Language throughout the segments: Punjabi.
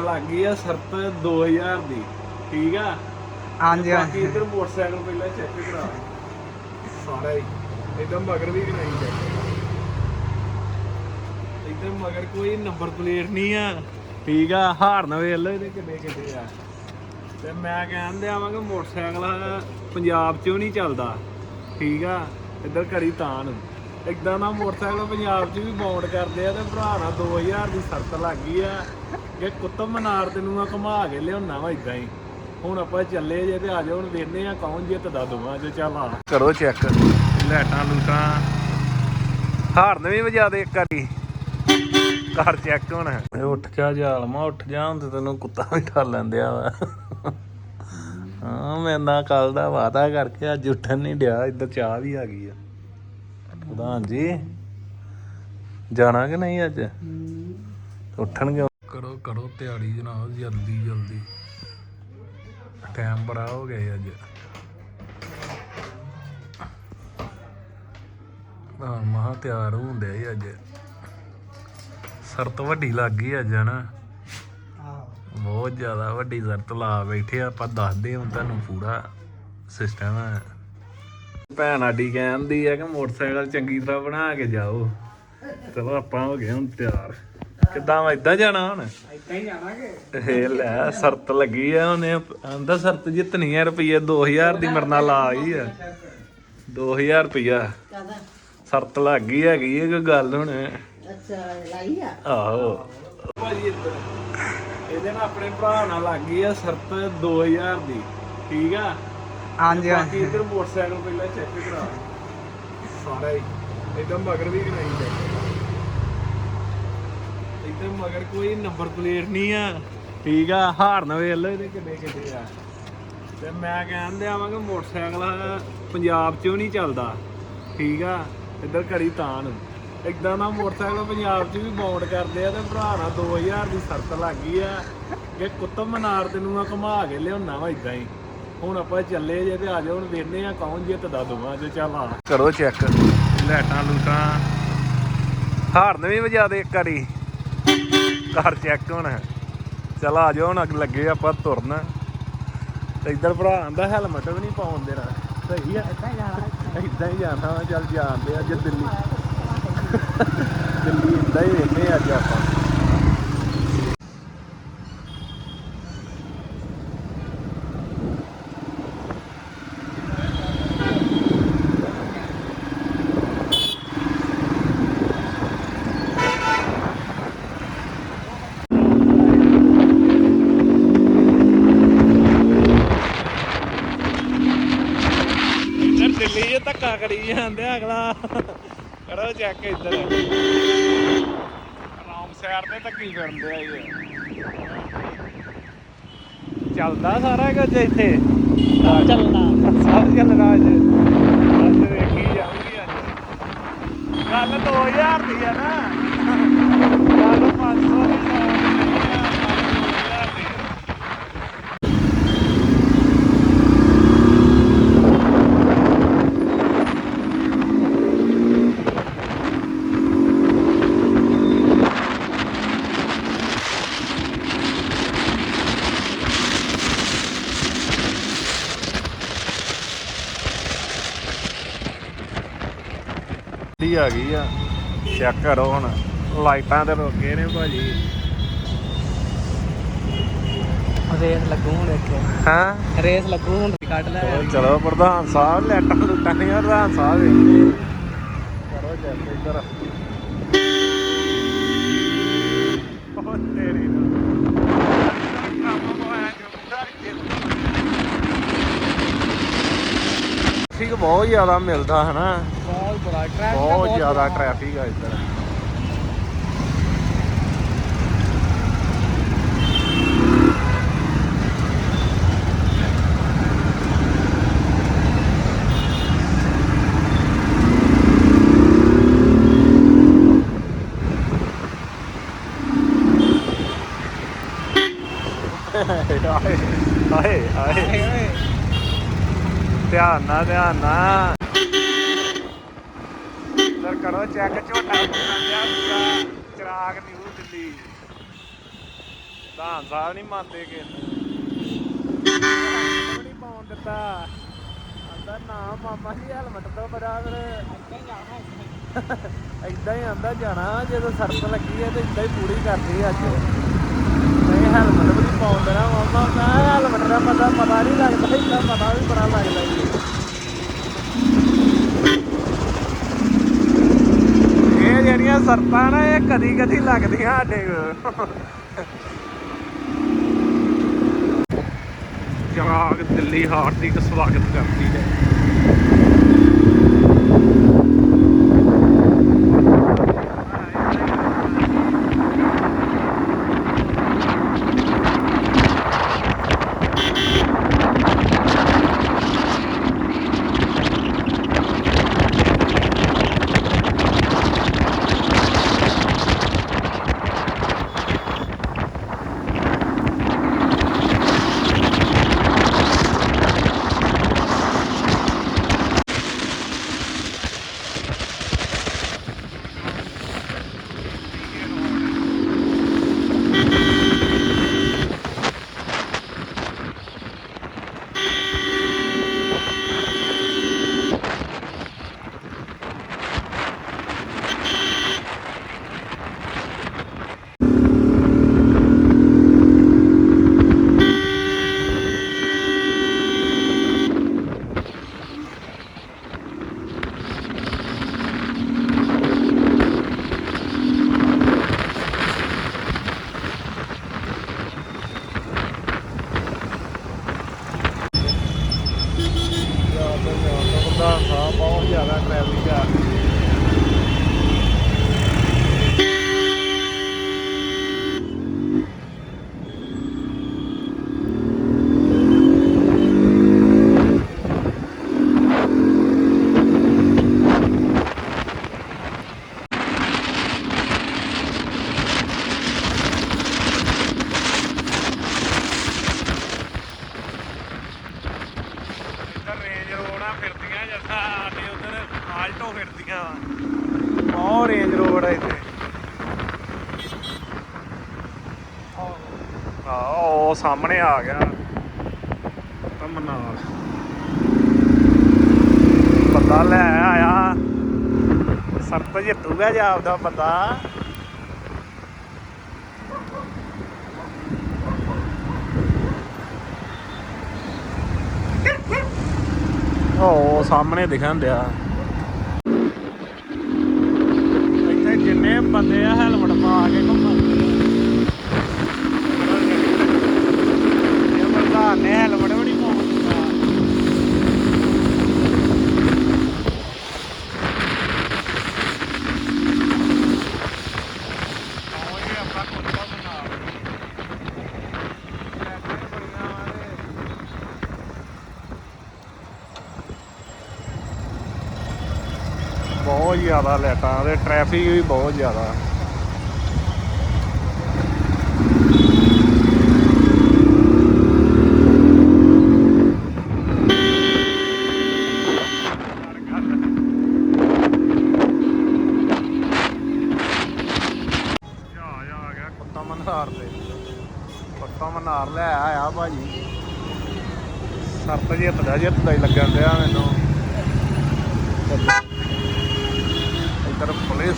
ਲੱਗ ਗਈ ਆ ਸਰਤ 2000 ਦੀ ਠੀਕ ਆ? ਹਾਂਜੀ ਬਾਕੀ ਇੱਧਰ ਮੋਟਰਸਾਈਕਲ ਪਹਿਲਾਂ ਚੈੱਕ ਕਰਾ। ਸਾਰਾ ਹੀ। ਇਦਾਂ ਮਗਰ ਵੀ ਕਰਾਈ ਚੈੱਕ ਇਦਾਂ ਮਗਰ ਕੋਈ ਨੰਬਰ ਪਲੇਟ ਨਹੀਂ ਆ। ਠੀਕ ਆ ਹਾਰਨ ਵੇਖ ਲਓ ਇਹਦੇ ਕਿੰਨੇ ਕਿੰਨੇ ਆ। ਤੇ ਮੈਂ ਕਹਿੰਦੇ ਆਵਾਂਗਾ ਮੋਟਰਸਾਈਕਲ ਪੰਜਾਬ 'ਚੋਂ ਨਹੀਂ ਚੱਲਦਾ। ਠੀਕ ਆ ਇੱਧਰ ਕਰੀ ਤਾਂ ਨੂੰ ਇਦਾਂ ਦਾ ਮੋਟਰਸਾਈਕਲ ਪੰਜਾਬ 'ਚ ਵੀ ਬਾਉਂਡ ਕਰਦੇ ਆ ਤੇ ਭਰਾ ਨਾਲ 2000 ਦੀ ਸ਼ਰਤ ਲੱਗ ਗਈ ਆ। ਕਿ ਕੁੱਤਬ ਮਨਾਰ ਤੈਨੂੰ ਮੈਂ ਘੁਮਾ ਕੇ ਲਿਆਉਣਾ ਵਾ ਇਦਾਂ ਹੀ। ਹੁਣ ਆਪਾਂ ਚੱਲੇ ਜੇ ਤੇ ਆ ਜਾਓ ਹੁਣ ਵੇਖਦੇ ਆ ਕੌਣ ਜਿੱਤਦਾ ਦੋਵਾਂ ਚ ਚੱਲ ਆ ਕਰੋ ਚੈੱਕ ਲੈਟਾਂ ਲੂਟਾਂ। ਹਾਰਨ ਵੀ ਵਜਾ ਦੇ ਇੱਕ ਵਾਰੀ। ਕਰ ਚੈੱਕ ਹੁਣ। ਇਹ ਉੱਠ ਜਾ ਜਾਲਮਾ ਉੱਠ ਜਾ ਹੁਣ ਤੇ ਤੈਨੂੰ ਕੁੱਤਾ ਵੀ ਠਾਲ ਲੈਂਦਿਆ ਵਾ। ਹਾਂ ਮੈਂ ਨਾ ਕੱਲ ਦਾ ਵਾਦਾ ਕਰਕੇ ਅੱਜ ਉੱਠਣ ਨਹੀਂ ਡਿਆ ਇੱਧਰ ਚਾਹ ਵੀ ਆ ਗਈ ਆ। ਪ੍ਰਧਾਨ ਜੀ ਜਾਣਾ ਕਿ ਨਹੀਂ ਅੱਜ? ਉੱਠਣਗੇ ਕਰੋ ਕਰੋ ਤਿਆਰੀ ਜਨਾਬ ਜਲਦੀ ਜਲਦੀ। ਟਾਈਮ ਬੜਾ ਹੋ ਗਿਆ ਅੱਜ। ਹਾਂ ਮਹਾ ਤਿਆਰ ਹੁੰਦੇ ਆ ਅੱਜ। ਸਰਤ ਵੱਡੀ ਲੱਗ ਗਈ ਅੱਜ ਹਨਾ? ਬਹੁਤ ਜ਼ਿਆਦਾ ਵੱਡੀ ਜ਼ਰਤ ਲਾ ਬੈਠੇ ਆ, ਆਪਾਂ ਦੱਸਦੇ ਹਾਂ ਤੁਹਾਨੂੰ ਪੂਰਾ ਸਿਸਟਮ ਹੈ ਭੈਣ ਆਡੀ ਕਹਿੰਦੀ ਹੈ ਕਿ ਮੋਟਰਸਾਈਕਲ ਚੰਗੀ ਤਰ੍ਹਾਂ ਬਣਾ ਕੇ ਜਾਓ। ਚਲੋ ਆਪਾਂ ਹੋ ਗਏ ਹੁਣ ਤਿਆਰ। ਕਿੱਦਾਂ ਵਾ ਇਦਾਂ ਜਾਣਾ ਹੁਣ? ਇੱਦਾਂ ਹੀ ਜਾਵਾਂਗੇ। ਇਹ ਲੈ ਸ਼ਰਤ ਲੱਗੀ ਆ ਉਹਨੇ ਆਂਦਾ ਸ਼ਰਤ ਜਿੱਤਣੀ ਆ ਰੁਪਈਏ 2000 ਦੀ ਮਰਨਾ ਲਾ ਆਈ ਆ। 2000 ਰੁਪਈਆ। ਸ਼ਰਤ ਲੱਗ ਗਈ ਹੈਗੀ ਇਹ ਕੋਈ ਗੱਲ ਹੁਣ। ਅੱਛਾ ਲਾਈ ਆ? ਆਹੋ। ਭਾਜੀ ਇਹਦੇ ਨਾਲ ਆਪਣੇ ਭਰਾ ਨਾਲ ਲੱਗ ਗਈ ਆ ਸ਼ਰਤ 2000 ਦੀ ਠੀਕ ਆ? ਹਾਂਜੀ ਬਾਕੀ ਇੱਧਰ ਮੋਟਰਸਾਈਕਲ ਪਹਿਲਾਂ ਚੈੱਕ ਕਰਾ। ਸਾਰਾ ਹੀ ਇਦਾਂ ਮਗਰ ਵੀ ਕਰਾਈ ਚੈੱਕ ਇੱਧਰ ਮਗਰ ਕੋਈ ਨੰਬਰ ਪਲੇਟ ਨਹੀਂ ਆ। ਠੀਕ ਆ ਹਾਰਨ ਵੇਖ ਲਓ ਇਹਦੇ ਕਿੰਨੇ ਕਿੰਨੇ ਆ। ਤੇ ਮੈਂ ਕਹਿੰਦੇ ਆਵਾਂਗਾ ਮੋਟਰਸਾਈਕਲ ਪੰਜਾਬ 'ਚੋਂ ਨਹੀਂ ਚੱਲਦਾ। ਠੀਕ ਆ, ਇੱਧਰ ਘੜੀ ਤਾਂ ਨੂੰ ਇਦਾਂ ਦਾ ਮੋਟਰਸਾਈਕਲ ਪੰਜਾਬ 'ਚ ਵੀ ਬਾਉਂਡ ਕਰਦੇ ਆ ਤੇ ਭਰਾ ਨਾਲ 2000 ਦੀ ਸ਼ਰਤ ਲੱਗ ਗਈ ਆ। ਕਿ ਕੁਤਬ ਮਨਾਰ ਤੈਨੂੰ ਮੈਂ ਘੁਮਾ ਕੇ ਲਿਆਉਣਾ ਵਾ ਇਦਾਂ ਹੀ। ਹੁਣ ਆਪਾਂ ਚੱਲੇ ਜੇ ਤੇ ਆ ਜਾਓ, ਹੁਣ ਵੇਖਦੇ ਆ ਕੌਣ ਜਿੱਤਦਾ ਦੋਵਾਂ ਚ, ਚੱਲ ਆ। ਕਰੋ ਚੈੱਕ ਲੈਟਾਂ ਲੂਟਾਂ। ਹਾਰਨ ਵੀ ਵਜਾ ਦੇ ਇੱਕ ਵਾਰੀ। ਕਰ ਚੈੱਕ ਹੁਣ ਚਲ ਆ ਜਾਓ ਹੁਣ ਅੱਗ ਲੱਗੇ ਆਪਾਂ ਤੁਰਨ। ਤੇ ਇੱਧਰ ਭਰਾ ਆਂਦਾ ਹੈਲਮਟ ਵੀ ਨਹੀਂ ਪਾਉਣ ਦੇਣਾ। ਸਹੀ ਆ। ਇੱਦਾਂ ਹੀ ਜਾਣਾ। ਇਦਾਂ ਹੀ ਜਾਣਾ ਵਾ, ਚੱਲ ਜਾਣਦੇ ਅੱਜ ਦਿੱਲੀ। ਦਿੱਲੀ ਇਦਾਂ ਹੀ ਵੇਖਦੇ ਅੱਜ ਆਪਾਂ ਇੱਧਰ ਦਿੱਲੀ ਧੱਕਾ ਕਰੀ ਜਾਂਦੇ ਅਗਲਾ। ਕਰੋ ਚੈੱਕ ਇੱਧਰ। ਆਰਾਮ ਸਾਈਡ ਤੇ ਧੱਕੀ ਫਿਰਦੇ ਆ ਇਹ ਚੱਲਦਾ ਸਾਰਾ ਕੁਝ ਇੱਥੇ? ਚੱਲਣਾ ਸਭ ਚੱਲਦਾ ਅੱਜ। ਅੱਜ ਵੇਖੀ ਜਾਊਗੀ ਅੱਜ। ਗੱਲ 2000 ਦੀ ਆ ਨਾ ਗੱਲ 500 ਦੀ 100 ਦੀ ਨਹੀਂ ਆ ਗੱਲ 2000 ਦੀ ਆ। ਦੀ ਆ। ਚੈੱਕ ਕਰੋ ਹੁਣ। ਲਾਈਟਾਂ ਤੇ ਰੁਕੇ ਨੇ ਭਾਜੀ। ਰੇਸ ਲੱਗੂ ਹੁਣ ਇੱਥੇ। ਹਾਂ? ਰੇਸ ਲੱਗੂ ਹੁਣ ਕੱਢ ਲੈ। ਚਲੋ ਪ੍ਰਧਾਨ ਸਾਹਿਬ ਲੈਟਾਂ ਲੁੱਟਾਂ ਨਹੀਂ ਪ੍ਰਧਾਨ ਸਾਹਿਬ ਕਰੋ ਚੈੱਕ ਇੱਧਰ। ਠੀਕ ਬਹੁਤ ਜ਼ਿਆਦਾ ਮਿਲਦਾ ਹਨਾ। ਬਹੁਤ ਬੜਾ ਟ੍ਰੈਫਿਕ ਬਹੁਤ ਜ਼ਿਆਦਾ ਟ੍ਰੈਫਿਕ ਆ ਇੱਧਰ। ਹਾਏ ਹਾਏ ਹਾਏ ਧਿਆਨ ਨਾਲ ਧਿਆਨ ਨਾਲ। ਕਰੋ ਚੈੱਕ ਝੋਟਾ ਪੂਰਾ ਪੂਰਾ ਚਿਰਾਗ ਨਿਊ ਦਿੱਲੀ। ਪ੍ਰਧਾਨ ਸਾਹਿਬ ਨਹੀਂ ਮੰਨਦੇ ਕਿ ਨਹੀਂ ਪਾਉਣ ਦਿੱਤਾ। ਆਂਦਾ ਨਾ, ਮਾਮਾ ਜੀ ਹੈਲਮਟ ਤੋਂ ਬੜਾ ਫਿਰ। ਏਦਾਂ ਹੀ ਆਂਦਾ ਜਾਣਾ, ਜਦੋਂ ਸ਼ਰਤ ਲੱਗੀ ਹੈ ਤੇ ਏਦਾਂ ਹੀ ਪੂਰੀ ਕਰਨੀ ਅੱਜ। ਨਹੀਂ ਹੈਲਮਟ ਵੀ ਨਹੀਂ ਪਾਉਣ ਦੇਣਾ, ਮਾਮਾ, ਮੈਂ ਹੈਲਮਟ ਦਾ ਪਤਾ ਪਤਾ ਨਹੀਂ ਲੱਗਦਾ, ਏਦਾਂ ਪਤਾ ਵੀ ਬੜਾ ਲੱਗਦਾ ਜੀ ਇਹ ਜਿਹੜੀਆਂ ਸ਼ਰਤਾਂ ਨਾ, ਇਹ ਕਦੀ ਕਦੀ ਲੱਗਦੀਆਂ ਸਾਡੇ ਕੋਲ। ਜਵਾਗ ਦਿੱਲੀ ਹਾਰਦਿਕ ਸਵਾਗਤ ਕਰਦੀ ਹੈ। ਸਾਹਮਣੇ ਆ ਗਿਆ। ਤਮਨਾਲ ਬੰਦਾ ਲੈ ਆਇਆ। ਸਰਤ ਜਿੱਤੂਗਾ ਜਾਪਦਾ ਬੰਦਾ। ਉਹ ਸਾਹਮਣੇ ਦਿਖਣ ਦਿਆ ਇੱਥੇ ਜਿੰਨੇ ਬੰਦੇ ਆ ਹੈਲਮਟ ਪਾ ਕੇ ਘੁੰਮਦੇ ਆ ਇਹ ਪ੍ਰਧਾਨ ਨੇ ਹੈਲਮਟ ਵੀ ਨਹੀਂ ਪਾਉਣ ਦਿੱਤਾ ਆਓ ਜੀ ਆਪਾਂ ਕੁੱਤਾ ਬਣਾ ਟਰੈਕਟਰ ਬੜੀਆਂ ਵਾਲੇ ਬਹੁਤ ਜ਼ਿਆਦਾ ਲਾਈਟਾਂ ਤੇ ਟ੍ਰੈਫਿਕ ਵੀ ਬਹੁਤ ਜ਼ਿਆਦਾ। ਮਨਹਾਰ ਦੇ ਕੁੱਤਾ ਮਨਹਾਰ ਲੈ ਆਇਆ। ਭਾਜੀ। ਸਰਤ ਜਿੱਤਦਾ ਜਿੱਤਦਾ ਹੀ ਲੱਗਣ ਡਿਆ ਮੈਨੂੰ ਇੱਧਰ ਪੁਲਿਸ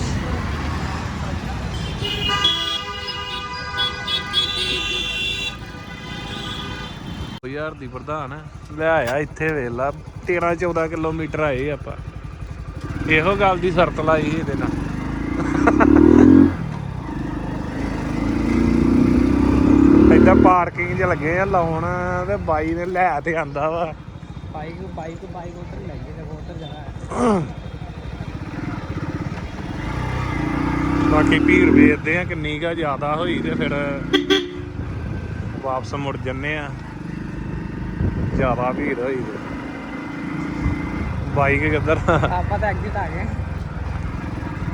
ਯਾਰ ਦੀ ਪ੍ਰਧਾਨ ਲੈ ਆਇਆ ਇੱਥੇ ਵੇਖ ਲਾ 13 14 ਕਿਲੋਮੀਟਰ ਆਏ ਆਪਾਂ। ਇਹੋ ਗੱਲ ਦੀ ਸ਼ਰਤ ਲਾਈ ਇਹਦੇ ਨਾਲ। ਇੱਦਾਂ ਪਾਰਕਿੰਗ 'ਚ ਲੱਗੇ ਆ ਲਾਉਣ ਤੇ ਬਾਈ ਨੇ ਲੈ ਤੇ ਆਂਦਾ ਵਾ। ਬਾਈਕ ਬਾਈਕ ਬਾਈਕ ਉਧਰ ਹੀ ਲੱਗੀ ਤੇ ਉਧਰ ਜਾਣਾ ਬਾਕੀ ਭੀੜ ਵੇਖਦੇ ਆ ਕਿੰਨੀ ਕਾ ਜ਼ਿਆਦਾ ਹੋਈ ਤੇ ਫਿਰ ਵਾਪਸ ਮੁੜ ਜੰਨੇ ਆ। ਜ਼ਿਆਦਾ ਭੀੜ ਹੋਈ ਤੇ ਬਾਈਕ ਕਿੱਧਰ? ਆਪਾਂ ਤਾਂ ਐਗਜ਼ਿਟ ਆ ਗਏ।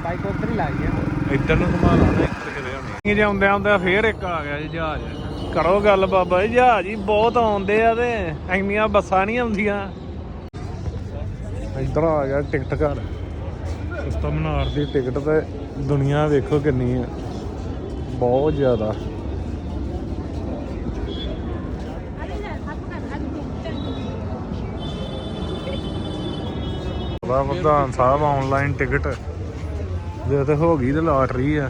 ਬਾਈਕ ਉਧਰ ਹੀ ਲੱਗ ਗਿਆ ਇੱਧਰ ਨੂੰ ਘੁਮਾ ਲਾ ਇੱਧਰ ਕਿਤੇ ਹੋਣੀ। ਇਹ ਜਾਂਦੇ ਆਉਂਦੇ ਫੇਰ ਇੱਕ ਆ ਗਿਆ ਜੀ ਜਹਾਜ਼। ਕਰੋ ਗੱਲ ਬਾਬਾ ਜੀ ਜਹਾਜ਼ ਹੀ ਬਹੁਤ ਆਉਂਦੇ ਆ ਤੇ ਇੰਨੀਆਂ ਬੱਸਾਂ ਨਹੀਂ ਆਉਂਦੀਆਂ। ਇੱਧਰ ਆ ਗਿਆ ਟਿਕਟ ਘਰ। ਸਸਤਾ ਮਨਾਰ ਦੀ ਟਿਕਟ ਤੇ ਦੁਨੀਆ ਵੇਖੋ ਕਿੰਨੀ ਹੈ ਬਹੁਤ ਜ਼ਿਆਦਾ। ਦਾ ਪ੍ਰਧਾਨ ਸਾਹਿਬ ਆਨਲਾਈਨ ਟਿਕਟ ਜੇ ਤੇ ਹੋ ਗਈ ਤੇ ਲਾਟਰੀ ਆ।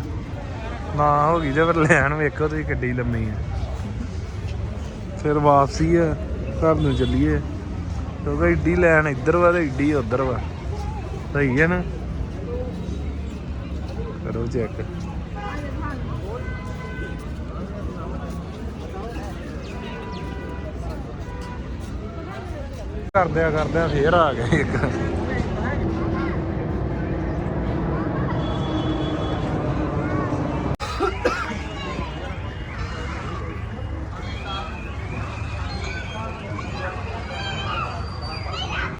ਨਾ ਹੋ ਗਈ ਤੇ ਫਿਰ ਲੈਣ ਵੇਖੋ ਤੁਸੀਂ ਕਿੱਡੀ ਲੰਮੀ ਆ। ਫਿਰ ਵਾਪਸੀ ਆ, ਘਰ ਨੂੰ ਚੱਲੀਏ। ਕਿਉਂਕਿ ਏਡੀ ਲੈਣ ਇੱਧਰ ਵਾ ਤੇ ਏਡੀ ਉੱਧਰ ਵਾ। ਸਹੀ ਹੈ ਨਾ? ਕਰੋ ਚੈੱਕ ਕਰਦਿਆਂ ਕਰਦਿਆਂ ਫੇਰ ਆ ਗਏ ਇੱਕ।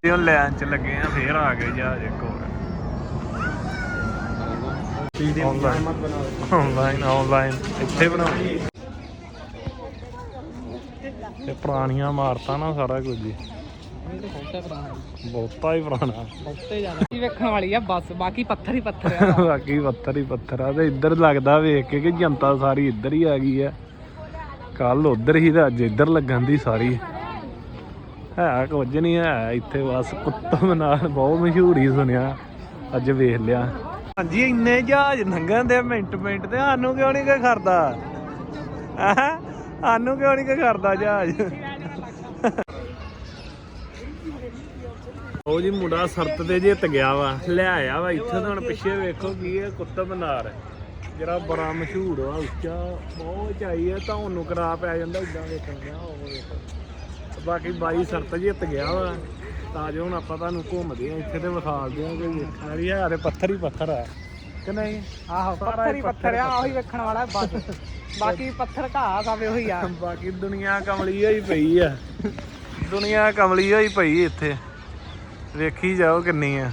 ਤੇ ਉਹ ਲੈਣ ਚ ਲੱਗੇ ਆ ਫੇਰ ਆ ਗਏ ਜਹਾਜ਼ ਇੱਕ ਹੋਰ ਆਨਲਾਈਨ ਆਨਲਾਈਨ ਆਨਲਾਈਨ ਇੱਥੇ ਬਣਾਉਣੀ ਇਹ ਪੁਰਾਣੀਆਂ ਇਮਾਰਤਾਂ ਨਾ ਸਾਰਾ ਕੁਝ ਹੀ ਬਹੁਤੇ ਹੀ ਪੁਰਾਣਾ। ਬਹੁਤੇ ਜ਼ਿਆਦਾ ਕੀ ਵੇਖਣ ਵਾਲੀ ਆ ਬਸ ਬਾਕੀ ਪੱਥਰ ਹੀ ਪੱਥਰ ਆ। ਬਾਕੀ ਪੱਥਰ ਹੀ ਪੱਥਰ ਆ ਤੇ ਇੱਧਰ ਲੱਗਦਾ ਵੇਖ ਕੇ ਕਿ ਜਨਤਾ ਸਾਰੀ ਇੱਧਰ ਹੀ ਆ ਗਈ ਆ। ਕੱਲ ਉਧਰ ਹੀ ਤੇ ਅੱਜ ਇੱਧਰ ਲੱਗਣ ਦੀ ਸਾਰੀ। ਹੈ ਕੁਝ ਨਹੀਂ ਹੈ ਇੱਥੇ ਬਸ ਕੁੱਤਮ ਨਾਲ ਬਹੁਤ ਮਸ਼ਹੂਰ ਹੀ ਸੁਣਿਆ। ਅੱਜ ਵੇਖ ਲਿਆ। ਹਾਂਜੀ ਇੰਨੇ ਜਹਾਜ਼ ਲੰਘਣ ਦੇ ਮਿੰਟ ਮਿੰਟ ਤੇ ਸਾਨੂੰ ਕਿਉਂ ਨਹੀਂ ਕੋਈ ਖੜਦਾ? ਸਾਨੂੰ ਕਿਉਂ ਨਹੀਂ ਕੋਈ ਖੜਦਾ ਜਹਾਜ਼? ਉਹ ਜੀ ਮੁੰਡਾ ਸਰਤ ਤੇ ਜਿੱਤ ਗਿਆ ਵਾ ਲੈ ਆਇਆ ਵਾ ਇੱਥੇ ਤਾਂ ਹੁਣ ਪਿੱਛੇ ਵੇਖੋ ਕੀ ਹੈ ਕੁੱਤਬ ਮਨਾਰ ਜਿਹੜਾ ਬੜਾ ਮਸ਼ਹੂਰ ਆ ਉੱਚਾ ਬਹੁਤ ਉਚਾਈ ਹੈ ਤਾਂ ਉਹਨੂੰ ਕਰਾ ਪੈ ਜਾਂਦਾ ਇਦਾਂ ਵੇਖਣ ਗਿਆ ਉਹ ਵੇਖੋ। ਬਾਕੀ ਬਾਈ ਸਰਤ ਜਿੱਤ ਗਿਆ ਵਾ ਤਾਂ ਜੋ ਹੁਣ ਆਪਾਂ ਤੁਹਾਨੂੰ ਘੁੰਮਦੇ ਆ ਇੱਥੇ ਤੇ ਵਿਖਾਲਦੇ ਆ ਕੋਈ ਵੇਖਣ ਵਾਲੀ ਹੈ ਤੇ ਪੱਥਰ ਹੀ ਪੱਥਰ ਆ। ਕਿ ਨਹੀਂ? ਆਹੋ ਪੱਥਰ ਹੀ ਪੱਥਰ ਆ ਉਹੀ ਵੇਖਣ ਵਾਲਾ ਬਸ ਬਾਕੀ। ਪੱਥਰ ਘਾਹ ਸਾਵੇ ਉਹੀ ਆ। ਬਾਕੀ ਦੁਨੀਆ ਕਮਲੀ ਹੋਈ ਪਈ ਆ। ਦੁਨੀਆ ਕਮਲੀ ਹੋਈ ਪਈ ਇੱਥੇ। ਵੇਖੀ ਜਾਓ ਕਿੰਨੀ ਆ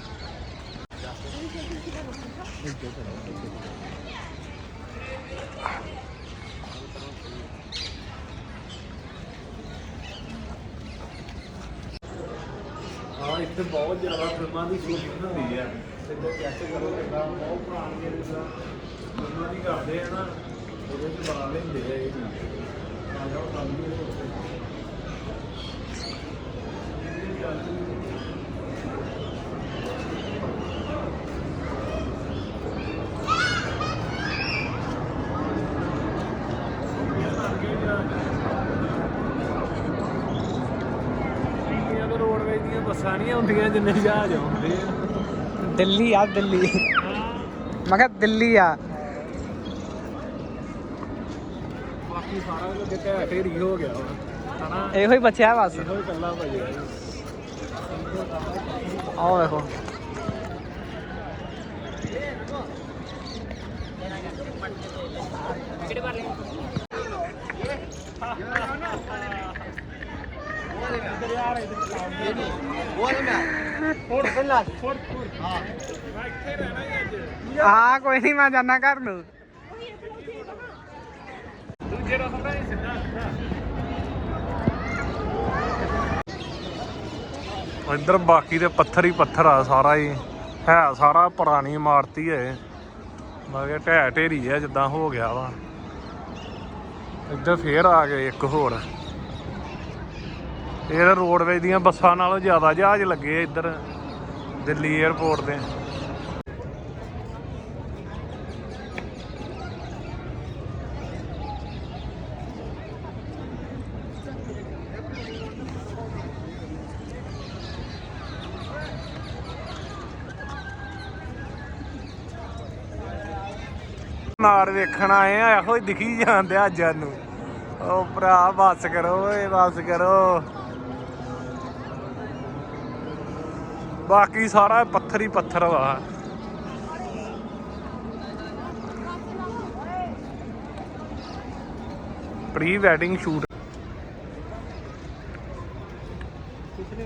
ਹਾਂ ਇੱਥੇ ਬਹੁਤ ਜ਼ਿਆਦਾ ਫਿਲਮਾਂ ਦੀ ਸ਼ੂਟਿੰਗ ਹੁੰਦੀ ਆ ਤੇ ਜੇ ਚੈੱਕ ਕਰੋ ਕਿੰਨਾ ਬਹੁਤ ਪੁਰਾਣੀਆਂ ਜਿੱਦਾਂ ਫਿਲਮਾਂ ਦੀ ਕਰਦੇ ਆ ਨਾ ਉਹਦੇ ਚ ਬਣਾ ਲੈਂਦੇ ਆ ਇਹ ਚੀਜ਼ ਆ ਜਾਓ ਕੰਮ ਵੀ ਉੱਥੇ ਇੰਡੀਆ ਤੋਂ ਰੋਡਵੇਜ਼ ਦੀਆਂ ਬੱਸਾਂ ਨਹੀਂ ਆਉਂਦੀਆਂ ਜਿੰਨੇ ਜਹਾਜ਼ ਆਉਂਦੇ ਆ। ਦਿੱਲੀ ਆ ਦਿੱਲੀ। ਮੈਂ ਕਿਹਾ ਦਿੱਲੀ ਆ। ਬਾਕੀ ਸਾਰਾ ਕੁਝ ਢਹਿ ਢੇਰੀ ਹੋ ਗਿਆ ਵਾ ਹਨਾ? ਇਹੋ ਹੀ ਬਚਿਆ ਬਸ। ਇਹੋ ਹੀ ਕੱਲਾ ਭਜਿਆ ਆਓ ਵੇਖੋ। ਆ ਕੋਈ ਨਹੀਂ ਮੈਂ ਜਾਣਾ ਘਰ ਨੂੰ। ਦੂਜੇ ਰਸਤਾ ਹੀ ਸਿੱਧਾ ਇੱਧਰ ਬਾਕੀ ਦੇ ਪੱਥਰ ਹੀ ਪੱਥਰ ਆ ਸਾਰਾ ਹੀ। ਹੈ, ਸਾਰਾ ਪੁਰਾਣੀ ਇਮਾਰਤੀ ਹੈ ਮੈਂ ਕਿਹਾ ਢਹਿ ਢੇਰੀ ਹੈ ਜਿੱਦਾਂ ਹੋ ਗਿਆ ਵਾ। ਇੱਧਰ ਫੇਰ ਆ ਗਏ ਇੱਕ ਹੋਰ। ਇਹ ਰੋਡਵੇਜ ਦੀਆਂ ਬੱਸਾਂ ਨਾਲੋਂ ਜ਼ਿਆਦਾ ਜਹਾਜ਼ ਲੱਗੇ ਇੱਧਰ। ਦਿੱਲੀ 에ਅਰਪੋਰਟ ਤੇ ਨਾੜ ਵੇਖਣ ਆਏ ਆ, ਇਹੋ ਹੀ ਦਿਖੀ ਜਾਂਦੇ ਆ ਅੱਜ ਨੂੰ ਉਹ ਭਰਾ, ਬੱਸ ਕਰੋ ਓਏ, ਬੱਸ ਕਰੋ। ਬਾਕੀ ਸਾਰਾ ਪੱਥਰ ਹੀ ਪੱਥਰ ਵਾ ਪ੍ਰੀ ਵੈਡਿੰਗ ਸ਼ੂਟ ਕੁਛ ਨਹੀਂ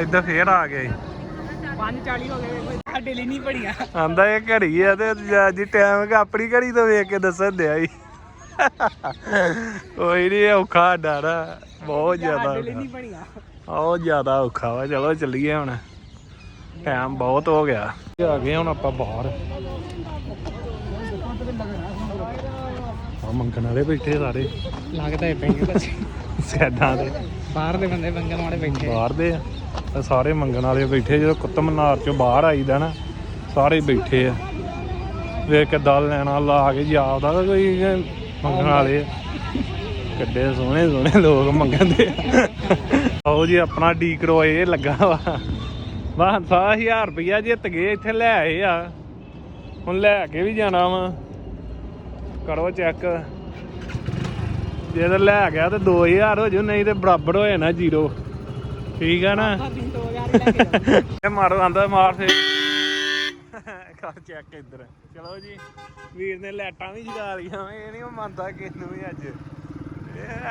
ਇਦਾਂ ਫੇਰ ਆ ਗਏ 540 ਹੋ ਗਏ ਸਾਡੇ ਲਈ ਨਹੀਂ ਬੜੀਆਂ ਆਂਦਾ ਇਹ ਘੜੀ ਆ ਤੇ ਜੀ ਟਾਈਮ ਕਿ ਆਪਣੀ ਘੜੀ ਤੋਂ ਵੇਖ ਕੇ ਦੱਸਣ ਦਿਆ ਹੀ ਓਏ ਨਹੀਂ ਔਖਾ ਡਾਰਾ ਬਹੁਤ ਜ਼ਿਆਦਾ ਨਹੀਂ ਬੜੀਆਂ ਬਹੁਤ ਜ਼ਿਆਦਾ ਔਖਾ ਵਾ। ਚਲੋ ਚੱਲੀਏ ਹੁਣ। ਟਾਈਮ ਬਹੁਤ ਹੋ ਗਿਆ। ਆ ਗਏ ਹੁਣ ਆਪਾਂ ਬਾਹਰ। ਆ ਮੰਗਣ ਵਾਲੇ ਬੈਠੇ ਸਾਰੇ। ਲੱਗਦਾ ਹੈ ਪੈਂਗੇ ਤਾਂ ਸਿਆਡਾਂ ਦੇ। ਬਾਹਰ ਦੇ ਬੰਦੇ ਮੰਗਣ ਵਾਲੇ ਬੈਠੇ। ਬਾਹਰ ਦੇ ਆ। ਸਾਰੇ ਮੰਗਣ ਵਾਲੇ ਬੈਠੇ ਜਦੋਂ ਕੁੱਤ ਮਨਾਰ ਚੋਂ ਬਾਹਰ ਆਈਦਾ ਨਾ ਸਾਰੇ ਬੈਠੇ ਆ। ਵੇਖ ਕੇ ਦਲ ਲੈਣਾ ਲਾ ਕੇ ਜਾਪਦਾ ਕੋਈ ਮੰਗਣ ਵਾਲੇ ਕੱਡੇ ਸੋਹਣੇ ਸੋਹਣੇ ਲੋਕ ਮੰਗਦੇ ਆਓ ਜੀ ਆਪਣਾ ਡੀ ਕਰੋ ਇਹ ਲੱਗਾ ਵਾ। ਵਾਹ 10000 ਰੁਪਇਆ ਜਿੱਤ ਗਏ ਇੱਥੇ ਲੈ ਆਏ ਆ। ਹੁਣ ਲੈ ਕੇ ਵੀ ਜਾਣਾ ਵਾ। ਕਰੋ ਚੈੱਕ। ਜੇ ਤਾਂ ਲੈ ਗਿਆ ਤੇ 2000 ਹੋ ਜੂ ਨਹੀਂ ਤੇ ਬਰਾਬਰ ਹੋ ਜਾਣਾ ਜ਼ੀਰੋ। ਠੀਕ ਆ ਨਾ? ਇਹ ਮਾਰੋ ਆਂਦਾ ਮਾਰ ਸੇ ਕਰ ਚੈੱਕ ਇੱਧਰ। ਚਲੋ ਜੀ ਵੀਰ ਨੇ ਲੈਟਾਂ ਵੀ ਜਗਾ ਲਈਆਂ ਇਹ ਨਹੀਂ ਮੰਨਦਾ ਕਿਸ ਨੂੰ ਵੀ ਅੱਜ।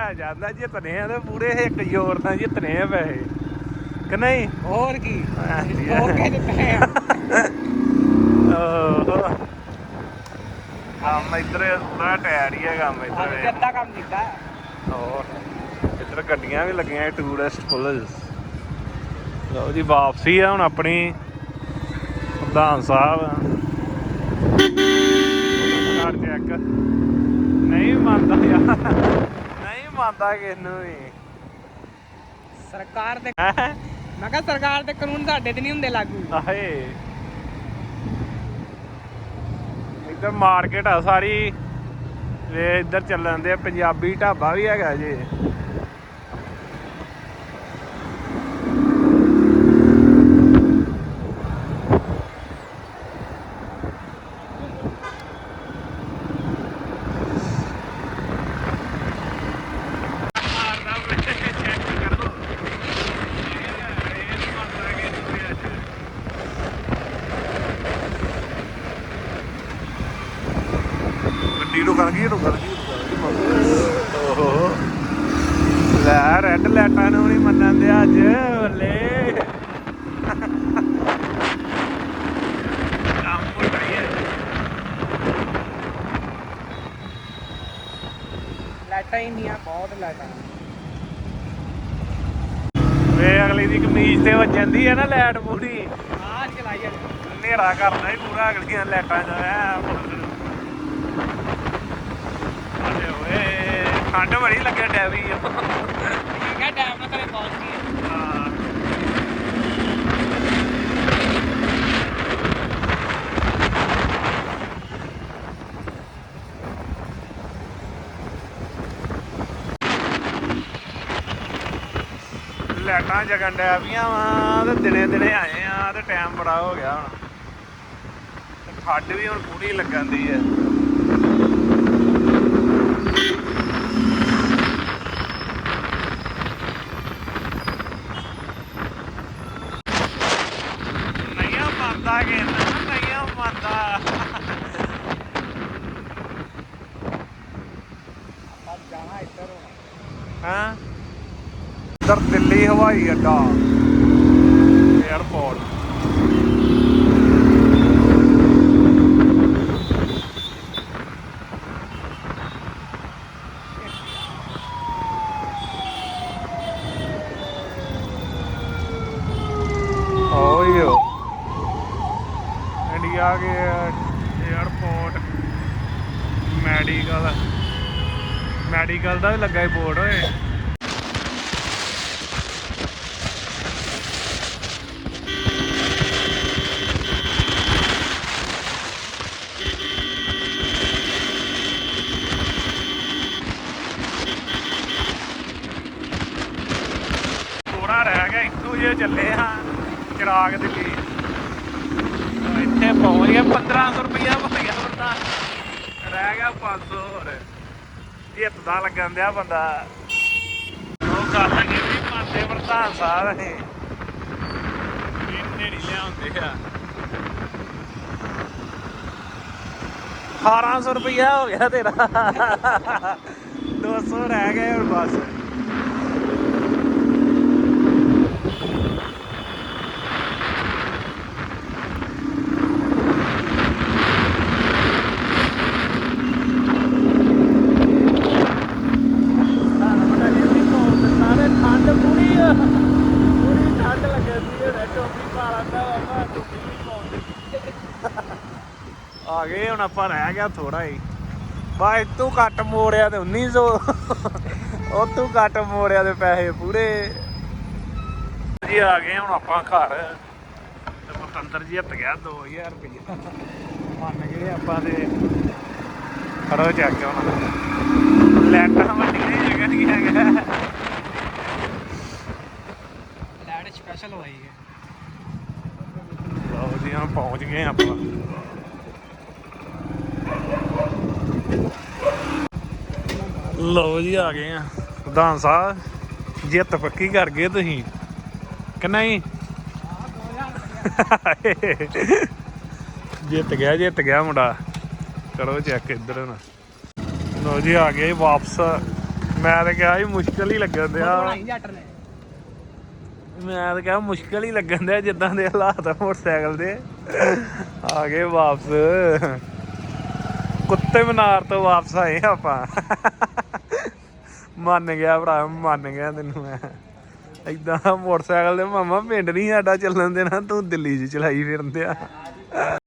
ਆ ਜਾਂਦਾ ਜਿੱਤਨੇ ਆ ਤੇ ਪੂਰੇ ਇੱਕ ਜ਼ੋਰ ਨਾਲ ਜਿੱਤਨੇ ਆ ਪੈਸੇ। ਕਿ ਨਹੀਂ? ਹੋਰ ਕੀ? ਹੋਰ ਕੀ ਜਿੱਤਨੇ ਆ। ਕੰਮ ਇੱਧਰ ਥੋੜਾ ਟਾਇਰ ਹੀ ਹੈ ਕੰਮ ਇੱਧਰ ਅੱਜ ਅੱਧਾ ਕੰਮ ਕੀਤਾ। ਹੋਰ ਇੱਧਰ ਗੱਡੀਆਂ ਵੀ ਲੱਗੀਆਂ ਟੂਰਿਸਟ ਫੁੱਲ ਲਓ ਜੀ ਵਾਪਸੀ ਆ ਹੁਣ ਆਪਣੀ ਪ੍ਰਧਾਨ ਸਾਹਿਬ। ਨਹੀਂ ਮੰਨਦਾ ਯਾਰ। ਨਹੀਂ ਮੰਨਦਾ ਕਿਸ ਨੂੰ ਵੀ। ਸਰਕਾਰ ਦੇ ਮੈਂ ਕਿਹਾ ਸਰਕਾਰ ਦੇ ਕਾਨੂੰਨ ਸਾਡੇ ਤੇ ਨਹੀਂ ਹੁੰਦੇ ਲਾਗੂ। ਆਹੇ। ਇੱਧਰ ਮਾਰਕੀਟ ਆ ਸਾਰੀ। ਵੇ ਇੱਧਰ ਚੱਲਣ ਦੇ ਪੰਜਾਬੀ ਢਾਬਾ ਵੀ ਹੈਗਾ ਜੀ। ਕਰ ਗਈ ਇਹਨੂੰ ਕਰ ਗਈ ਓਹੋ। ਲੈ ਰੈੱਡ ਲਾਈਟਾਂ ਨੂੰ ਨਹੀਂ ਮੰਨਣ ਦੇ ਅੱਜ ਬੱਲੇ। ਲਾਈਟਾਂ ਹੀ ਨਹੀਂ ਆ ਬਹੁਤ ਲਾਈਟਾਂ। ਵੇ ਅਗਲੀ ਦੀ ਕਮੀਜ਼ ਤੇ ਵੱਜਦੀ ਹੈ ਨਾ ਲਾਈਟ ਪੂਰੀ। ਆ ਚਲਾਈ ਆ। ਹਨੇਰਾ ਕਰਨਾ ਹੀ ਪੂਰਾ ਅਗਲੀਆਂ ਲਾਈਟਾਂ ਦਾ ਠੰਡ ਬੜੀ ਲੱਗੇ ਡੈਵੀ ਆ ਠੀਕ ਹੈ ਡੈਮ ਨਾਲ ਕਰੇ ਪਹੁੰਚ ਗਈ ਹਾਂ। ਲਾਈਟਾਂ ਜਗਣ ਡੈ ਪਈਆਂ ਵਾ ਤੇ ਦਿਨੇ ਦਿਨੇ ਆਏ ਆ ਤੇ ਟਾਈਮ ਬੜਾ ਹੋ ਗਿਆ ਹੁਣ। ਖੱਡ ਵੀ ਹੁਣ ਪੂਰੀ ਲੱਗਣ ਦੀ ਹੈ। ਹਵਾਈ ਅੱਡਾ ਓਯੋ ਇੰਡੀਆ ਕੇ 에ਅਰਪੋਰਟ ਮੈਡੀਕਲ ਮੈਡੀਕਲ ਦਾ ਵੀ ਲੱਗਾ ਹੀ ਬੋਰਡ ਓਏ ਥੋੜਾ ਰਹਿ ਗਿਆ ਇੱਥੋਂ ਜਿਹੇ ਚੱਲੇ ਆ, ਚਿਰਾਗ ਦਿੱਲੀ ਇੱਥੇ ਪਹੁੰਚ ਗਏ 1500 ਰੁਪਇਆ ਭਰ ਗਿਆ ਬੰਦਾ। ਰਹਿ ਗਿਆ 500 ਹੋਰ। ਜਿੱਤ ਲੱਗਣ ਦਿਆ ਬੰਦਾ। ਉਹ ਗੱਲ ਕਿ ਵੀ ਪਾਸੇ ਪ੍ਰਧਾਨ ਸਾਹਿਬ ਨੇ। ਇੰਨੇ ਨਹੀਂ ਲਿਆਉਂਦੇ ਆ। 1800 ਰੁਪਇਆ ਹੋ ਗਿਆ ਤੇਰਾ। 200 ਰਹਿ ਗਏ ਹੁਣ ਬਸ ਸਾਰੇ ਠੰਡ ਪੂਰੀ ਆ ਪੂਰੀ ਠੰਡ ਲੱਗੇ ਸੀ ਇਹ ਟੋਪੀ ਪਾ ਲੈਂਦਾ ਬਾਬਾ ਟੋਪੀ ਵੀ ਪਾਉਂਦੇ ਆ ਗਏ ਹੁਣ ਆਪਾਂ ਰਹਿ ਗਿਆ ਥੋੜਾ ਹੀ। ਬਾਈ ਤੂੰ ਘੱਟ ਮੋੜਿਆ ਤੇ 1900 ਉਹ ਤੂੰ ਘੱਟ ਮੋੜਿਆ ਤੇ ਪੈਸੇ ਪੂਰੇ। ਜੀ ਆ ਗਏ ਹੁਣ ਆਪਾਂ ਘਰ। ਤੇ ਪਤੰਦਰ ਜੀ ਹੱਤ ਗਿਆ 2000 ਰੁਪਏ ਮੰਨ ਗਏ ਆਪਾਂ ਤੇ। ਖੜੋ ਚੱਕ ਕੇ ਉਹਨਾਂ ਲੈਟਾਂ ਵੱਡੀਆਂ ਹੀ ਜਗ੍ਹਾ ਨਹੀਂ ਹੈਗਾ। ਲੈਟ ਸਪੈਸ਼ਲ ਹੋਈ ਹੈ। ਲਓ ਜੀ, ਹੁਣ ਪਹੁੰਚ ਗਏ ਆਪਾਂ। ਲਓ ਜੀ ਆ ਗਏ ਆ। ਪ੍ਰਧਾਨ ਸਾਹਿਬ ਜਿੱਤ ਪੱਕੀ ਕਰ ਗਏ ਤੁਸੀਂ। ਕਿ ਨਹੀਂ? ਜਿੱਤ ਗਿਆ ਜਿੱਤ ਗਿਆ ਮੁੰਡਾ। ਕਰੋ ਚੈੱਕ ਇੱਧਰ ਨਾ ਲਓ ਜੀ ਆ ਗਏ ਵਾਪਸ। ਮੈਂ ਤਾਂ ਕਿਹਾ ਸੀ ਮੁਸ਼ਕਲ ਹੀ ਲੱਗਣ ਦਿਆ। ਮੈਂ ਤਾਂ ਕਿਹਾ ਮੁਸ਼ਕਲ ਹੀ ਲੱਗਣ ਦਿਆ ਜਿੱਦਾਂ ਦੇ ਹਾਲਾਤ ਆ ਮੋਟਰਸਾਈਕਲ ਦੇ। ਆ ਗਏ ਵਾਪਸ। ਕੁੱਤੇ ਮਨਾਰ ਤੋਂ ਵਾਪਸ ਆਏ ਆਪਾਂ। ਮੰਨ ਗਿਆ ਭਰਾ, ਮੰਨ ਗਿਆ ਤੈਨੂੰ ਮੈਂ। ਏਦਾਂ ਮੋਟਰਸਾਈਕਲ ਦੇ ਮਾਮਾ ਪਿੰਡ ਨਹੀਂ ਸਾਡਾ ਚੱਲਣ ਦੇਣਾ, ਤੂੰ ਦਿੱਲੀ 'ਚ ਚਲਾਈ ਫਿਰਦੇ ਆ